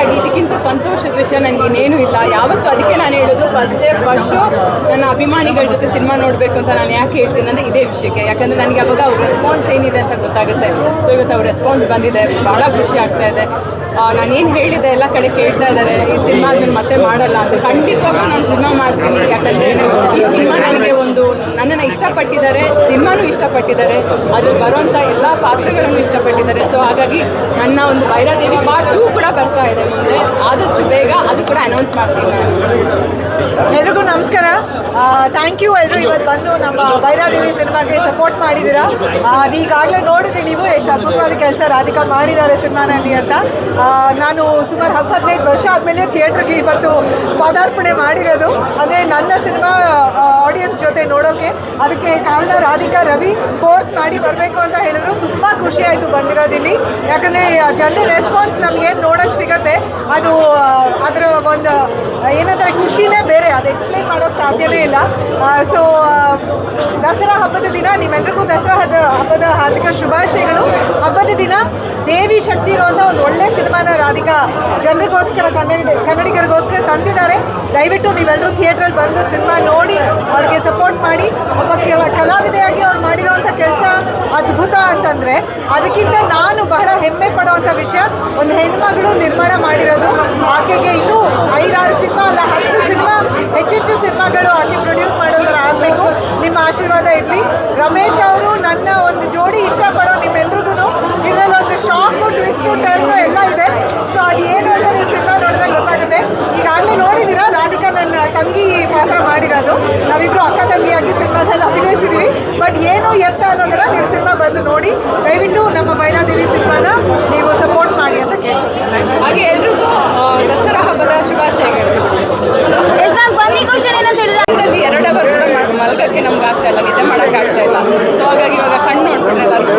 ಒಂದು ಇದಕ್ಕಿಂತ ಸಂತೋಷದ ವಿಷಯ ನನಗೆ ಇನ್ನೇನು ಇಲ್ಲ. ಯಾವತ್ತೂ ಅದಕ್ಕೆ ನಾನು ಹೇಳೋದು ಫಸ್ಟ್ ಡೇ ಫಸ್ಟ್ ಶೋ ನನ್ನ ಅಭಿಮಾನಿಗಳ ಜೊತೆ ಸಿನಿಮಾ ನೋಡಬೇಕು ಅಂತ ನಾನು ಯಾಕೆ ಹೇಳ್ತೀನಿ ಅಂದರೆ ಇದೇ ವಿಷಯಕ್ಕೆ. ಯಾಕಂದರೆ ನನಗೆ ಅವಾಗ ಅವ್ರ ರೆಸ್ಪಾನ್ಸ್ ಏನಿದೆ ಅಂತ ಗೊತ್ತಾಗುತ್ತೆ. ಸೊ ಇವತ್ತು ಅವ್ರ ರೆಸ್ಪಾನ್ಸ್ ಬಂದಿದೆ ಭಾಳ ಖುಷಿ ಆಗ್ತಾ ಇದೆ. ನಾನು ಏನು ಹೇಳಿದೆ ಎಲ್ಲ ಕಡೆ ಕೇಳ್ತಾ ಇದ್ದಾರೆ. ಈ ಸಿನಿಮಾ ಅದನ್ನು ಮತ್ತೆ ಮಾಡಲ್ಲ ಅಂತ. ಖಂಡಿತವಾಗ್ಲೂ ನಾನು ಸಿನಿಮಾ ಮಾಡ್ತೀನಿ. ಯಾಕಂದರೆ ಈ ಸಿನಿಮಾ ಇಷ್ಟಪಟ್ಟಿದ್ದಾರೆ, ಸಿನಿಮಾನೂ ಇಷ್ಟಪಟ್ಟಿದ್ದಾರೆ ಅದ್ರಲ್ಲಿ ಬರುವಂಥ ಎಲ್ಲ ಪಾತ್ರಗಳನ್ನು ಇಷ್ಟಪಟ್ಟಿದ್ದಾರೆ. ಸೊ ಹಾಗಾಗಿ ನನ್ನ ಒಂದು ಭೈರಾದೇವಿ ಪಾರ್ಟ್ ಟೂ ಕೂಡ ಬರ್ತಾ ಇದೆ ಮುಂದೆ. ಆದಷ್ಟು ಬೇಗ ಕೂಡ ಅನೌನ್ಸ್ ಮಾಡ್ತೀನಿ. ಎಲ್ರಿಗೂ ನಮಸ್ಕಾರ. ಥ್ಯಾಂಕ್ ಯು ಎಲ್ಲರೂ ಇವತ್ತು ಬಂದು ನಮ್ಮ ಭೈರಾದೇವಿ ಸಿನಿಮಾಗೆ ಸಪೋರ್ಟ್ ಮಾಡಿದ್ದೀರಾ. ಈಗಾಗಲೇ ನೋಡಿದ್ರಿ ನೀವು, ಎಷ್ಟು ಅದ್ಭುತವಾದ ಕೆಲಸ ರಾಧಿಕಾ ಮಾಡಿದ್ದಾರೆ ಸಿನಿಮಾನಲ್ಲಿ ಅಂತ. ನಾನು ಸುಮಾರು ಹತ್ತು, ಹದಿನೈದು ವರ್ಷ ಆದಮೇಲೆ ಥಿಯೇಟ್ರಿಗೆ ಇವತ್ತು ಪದಾರ್ಪಣೆ ಮಾಡಿರೋದು. ಅಂದರೆ ನನ್ನ ಸಿನಿಮಾ ಆಡಿಯನ್ಸ್ ಜೊತೆ ನೋಡೋಕೆ. ಅದಕ್ಕೆ ಕಾರಣ ರಾಧಿಕಾ, ರವಿ ಫೋರ್ಸ್ ಮಾಡಿ ಬರಬೇಕು ಅಂತ ಹೇಳಿದ್ರು. ತುಂಬ ಖುಷಿ ಆಯಿತು ಬಂದಿರೋದಿಲ್ಲಿ ಯಾಕಂದರೆ ಜನರ ರೆಸ್ಪಾನ್ಸ್ ನಮಗೇನು ನೋಡೋಕ್ಕೆ ಸಿಗತ್ತೆ, ಅದು ಅದರ ಒಂದು ಏನಂತಾರೆ, ಖುಷಿನೇ ಬೇರೆ. ಅದು ಎಕ್ಸ್ಪ್ಲೈನ್ ಮಾಡೋಕ್ಕೆ ಸಾಧ್ಯವೇ ಇಲ್ಲ. ಸೊ ದಸರಾ ಹಬ್ಬದ ದಿನ ನಿಮ್ಮೆಲ್ಲರಿಗೂ ದಸರಾ ಹಬ್ಬದ ಹಾರ್ದಿಕ ಶುಭಾಶಯಗಳು. ಹಬ್ಬದ ದಿನ ದೇವಿ ಶಕ್ತಿ ಇರುವಂಥ ಒಂದು ಒಳ್ಳೆ ಸಿನಿಮಾನ ರಾಧಿಕಾ ಜನರಿಗೋಸ್ಕರ ಕನ್ನಡ, ಕನ್ನಡಿಗರಿಗೋಸ್ಕರ ತಂದಿದ್ದಾರೆ. ದಯವಿಟ್ಟು ನೀವೆಲ್ಲರೂ ಥಿಯೇಟ್ರಲ್ಲಿ ಬಂದು ಸಿನಿಮಾ ನೋಡಿ, ಅವ್ರಿಗೆ ಸಪೋರ್ಟ್ ಮಾಡಿ. ಒಬ್ಬ ಕೆಲ- ಕಲಾವಿದೆಯಾಗಿ ಅವ್ರು ಕೆಲಸ ಅದ್ಭುತ ಅಂತಂದರೆ ಅದಕ್ಕಿಂತ ನಾನು ಬಹಳ ಹೆಮ್ಮೆ ಪಡುವಂಥ ವಿಷಯ, ಒಂದು ಹೆಣ್ಮಗಳು ನಿರ್ಮಾಣ ಮಾಡಿರೋದು. ಆಕೆಗೆ ಇನ್ನೂ ಐದಾರು ಸಿನಿಮಾ ಅಲ್ಲ, ಹತ್ತು ಸಿನಿಮಾ ಹೆಚ್ಚೆಚ್ಚು ಸಿನಿಮಾಗಳು ಆಕೆ ಪ್ರೊಡ್ಯೂಸ್ ಮಾಡೋ ಥರ ಆಗಬೇಕು ನಿಮ್ಮ ಆಶೀರ್ವಾದ ಇರಲಿ ರಮೇಶ್ ಅವರು ನನ್ನ ಒಂದು ಜೋಡಿ ಇಷ್ಟಪಡೋ ನಿಮ್ಮೆಲ್ರಿಗೂ ಇದರಲ್ಲಿ ಒಂದು ಶಾಕು ಟ್ವಿಸ್ಟು ಟರ್ನು ಎಲ್ಲ ಇದೆ ಸೊ ಅದು ಏನು ಅಂತ ನೀವು ಸಿನಿಮಾ ನೋಡಿದ್ರೆ ಗೊತ್ತಾಗುತ್ತೆ ಈಗಾಗಲೇ ನೋಡಿದ್ದೀರಾ ರಾಧಿಕಾ ನನ್ನ ತಂಗಿ ಪಾತ್ರ ಮಾಡಿರೋದು ನಾವಿಬ್ರು ಅಕ್ಕ ತಂಗಿಯಾಗಿ ಸಿನಿಮಾದಲ್ಲಿ ಬಟ್ ಏನು ಎತ್ತ ಅನ್ನೋದನ್ನ ನೀವು ಸಿನಿಮಾ ಬಂದು ನೋಡಿ. ದಯವಿಟ್ಟು ನಮ್ಮ ಬೈಲಾದೇವಿ ಸಿನಿಮಾನ ನೀವು ಸಪೋರ್ಟ್ ಮಾಡಿ ಅಂತ ಕೇಳ್ತೀನಿ ಹಾಗೆ ಎಲ್ರಿಗೂ ದಸರಾ ಹಬ್ಬದ ಶುಭಾಶಯಗಳು. ಎರಡು ಅವರ್ ಕೂಡ ಮಲಗಕ್ಕೆ ನಮ್ಗೆ ಆಗ್ತಾ ಇಲ್ಲ ನಿದ್ದೆ ಮಾಡೋಕ್ಕಾಗ್ತಾ ಇಲ್ಲ. ಸೊ ಹಾಗಾಗಿ ಇವಾಗ ಕಣ್ಣು ನೋಡ್ಬಿಟ್ರೆ ಎಲ್ಲರಿಗೂ